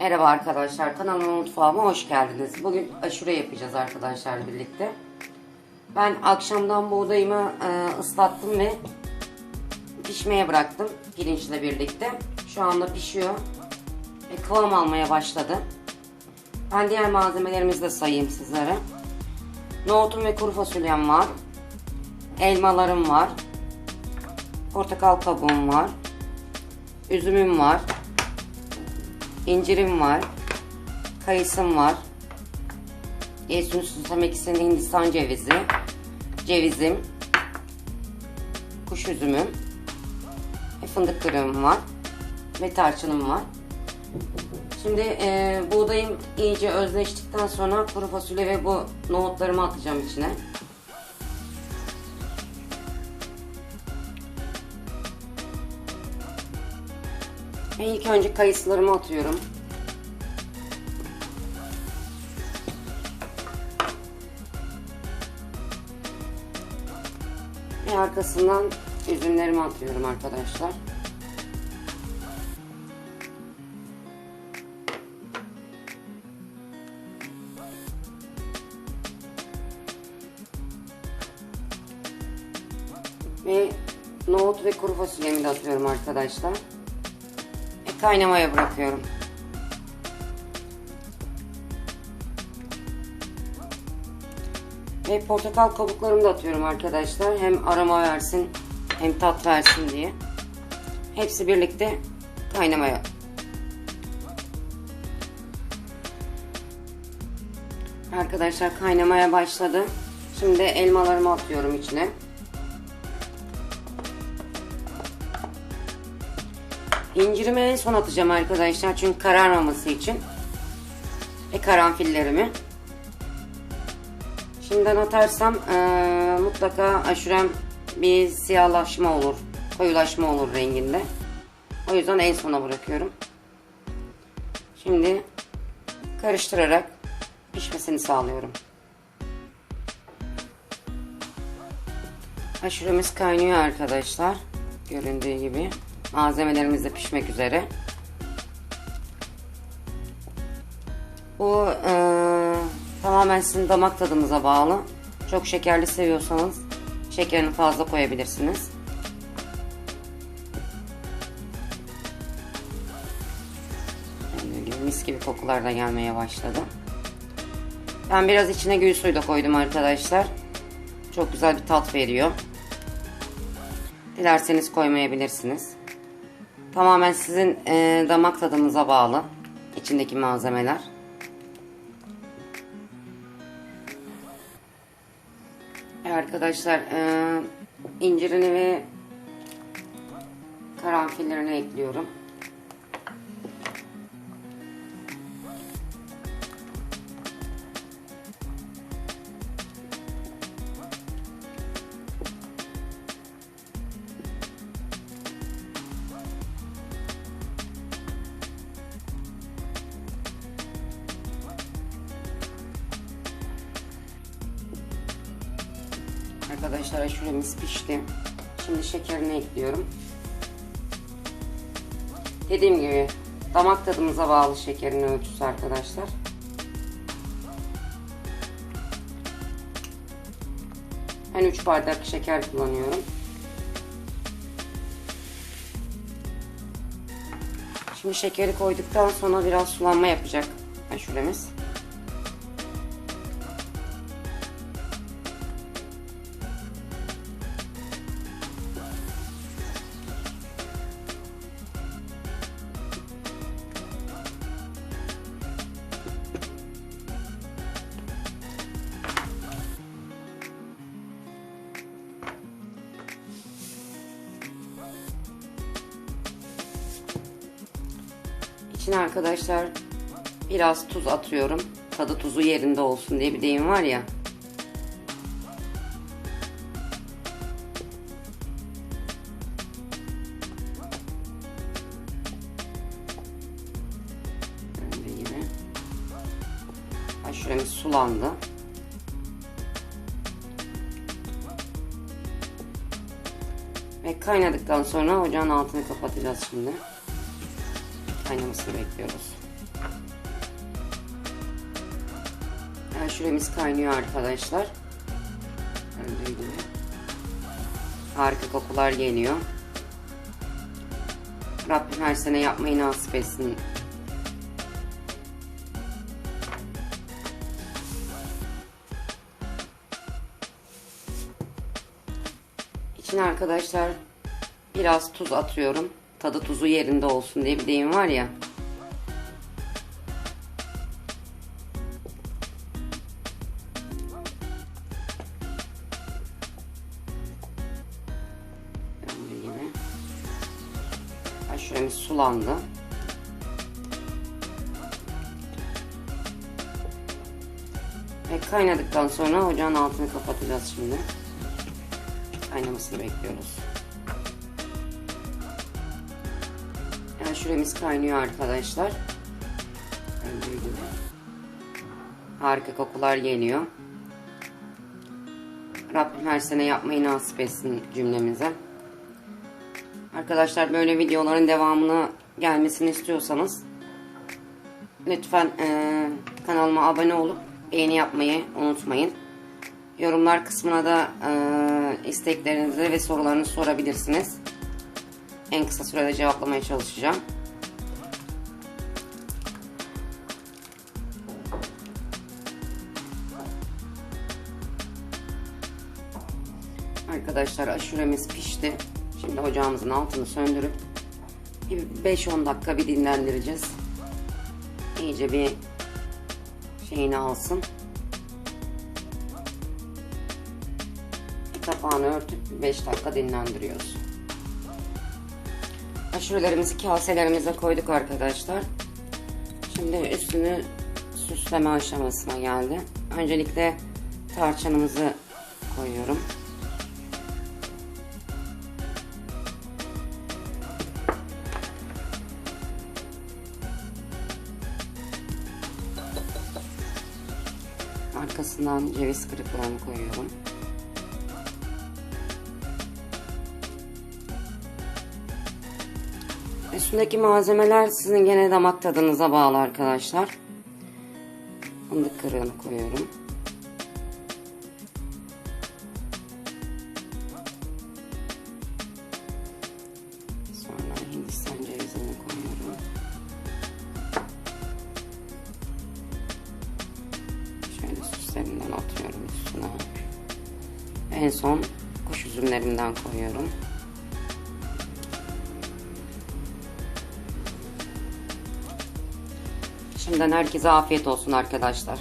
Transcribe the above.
Merhaba arkadaşlar, kanalıma mutfağıma hoş geldiniz. Bugün aşure yapacağız arkadaşlar birlikte. Ben akşamdan buğdayımı e, ıslattım ve pişmeye bıraktım pirinçle birlikte. Şu anda pişiyor ve kıvam almaya başladı. Ben diğer malzemelerimizi de sayayım sizlere. Nohutum ve kuru fasulyem var. Elmalarım var. Portakal kabuğum var. Üzümüm var. İncirim var. Kayısım var. Yeşil süslemek istediğim Hindistan cevizi. Cevizim. Kuş üzümüm. Ve fındık var. Ve tarçınım var. Şimdi e, buğdayım iyice özleştikten sonra kuru fasulye ve bu nohutlarımı atacağım içine. İlk önce kayısılarımı atıyorum. Ve arkasından üzümlerimi atıyorum arkadaşlar. Ve nohut ve kuru fasulyemi de atıyorum arkadaşlar. Kaynamaya bırakıyorum. Ve portakal kabuklarımı da atıyorum arkadaşlar. Hem aroma versin hem tat versin diye. Hepsi birlikte kaynamaya. Arkadaşlar kaynamaya başladı. Şimdi elmalarımı atıyorum içine. İncirimi en son atacağım arkadaşlar çünkü kararmaması için. Ve karanfillerimi. Şimdiden atarsam e, mutlaka aşurem bir siyahlaşma olur. Koyulaşma olur renginde. O yüzden en sona bırakıyorum. Şimdi karıştırarak pişmesini sağlıyorum. Aşuremiz kaynıyor arkadaşlar. Göründüğü gibi. Malzemelerimiz de pişmek üzere. Bu e, tamamen sizin damak tadınıza bağlı. Çok şekerli seviyorsanız şekerini fazla koyabilirsiniz. Mis gibi kokular da gelmeye başladı. Ben biraz içine gül suyu da koydum arkadaşlar. Çok güzel bir tat veriyor. Dilerseniz koymayabilirsiniz. Tamamen sizin e, damak tadınıza bağlı içindeki malzemeler. Arkadaşlar e, incirini ve karanfillerini ekliyorum. Arkadaşlar aşuremiz pişti. Şimdi şekerini ekliyorum. Dediğim gibi damak tadımıza bağlı şekerin ölçüsü arkadaşlar. Ben 3 bardak şeker kullanıyorum. Şimdi şekeri koyduktan sonra biraz sulanma yapacak aşuremiz. İçine arkadaşlar biraz tuz atıyorum. Tadı tuzu yerinde olsun diye bir deyim var ya. Aşuremiz sulandı. Ve kaynadıktan sonra ocağın altını kapatacağız şimdi kaynamasını bekliyoruz. Yani şüremiz kaynıyor arkadaşlar. Harika kokular geliyor. Rabbim her sene yapmayı nasip etsin için arkadaşlar biraz tuz atıyorum. Tadı tuzu yerinde olsun diye bir deyim var ya. Aşuremiz sulandı. Ve kaynadıktan sonra ocağın altını kapatacağız şimdi. Kaynamasını bekliyoruz. Yani şuremiz kaynıyor arkadaşlar. Harika kokular geliyor. Rabbim her sene yapmayı nasip etsin cümlemize. Arkadaşlar böyle videoların devamını gelmesini istiyorsanız lütfen eee, kanalıma abone olup beğeni yapmayı unutmayın. Yorumlar kısmına da eee, isteklerinizi ve sorularınızı sorabilirsiniz. En kısa sürede cevaplamaya çalışacağım. Arkadaşlar aşuremiz pişti. Şimdi ocağımızın altını söndürüp bir 5-10 dakika bir dinlendireceğiz. İyice bir şeyini alsın. Kapağını örtüp 5 dakika dinlendiriyoruz. Aşurelerimizi kaselerimize koyduk arkadaşlar. Şimdi üstünü süsleme aşamasına geldi. Öncelikle tarçınımızı koyuyorum. Arkasından ceviz kırıklarını koyuyorum. Üstündeki malzemeler sizin gene damak tadınıza bağlı arkadaşlar. Fındık kırığını koyuyorum. Sonra hindistan cevizini koyuyorum. Şöyle süslerinden atıyorum üstüne. En son kuş üzümlerinden koyuyorum. Şimdiden herkese afiyet olsun arkadaşlar.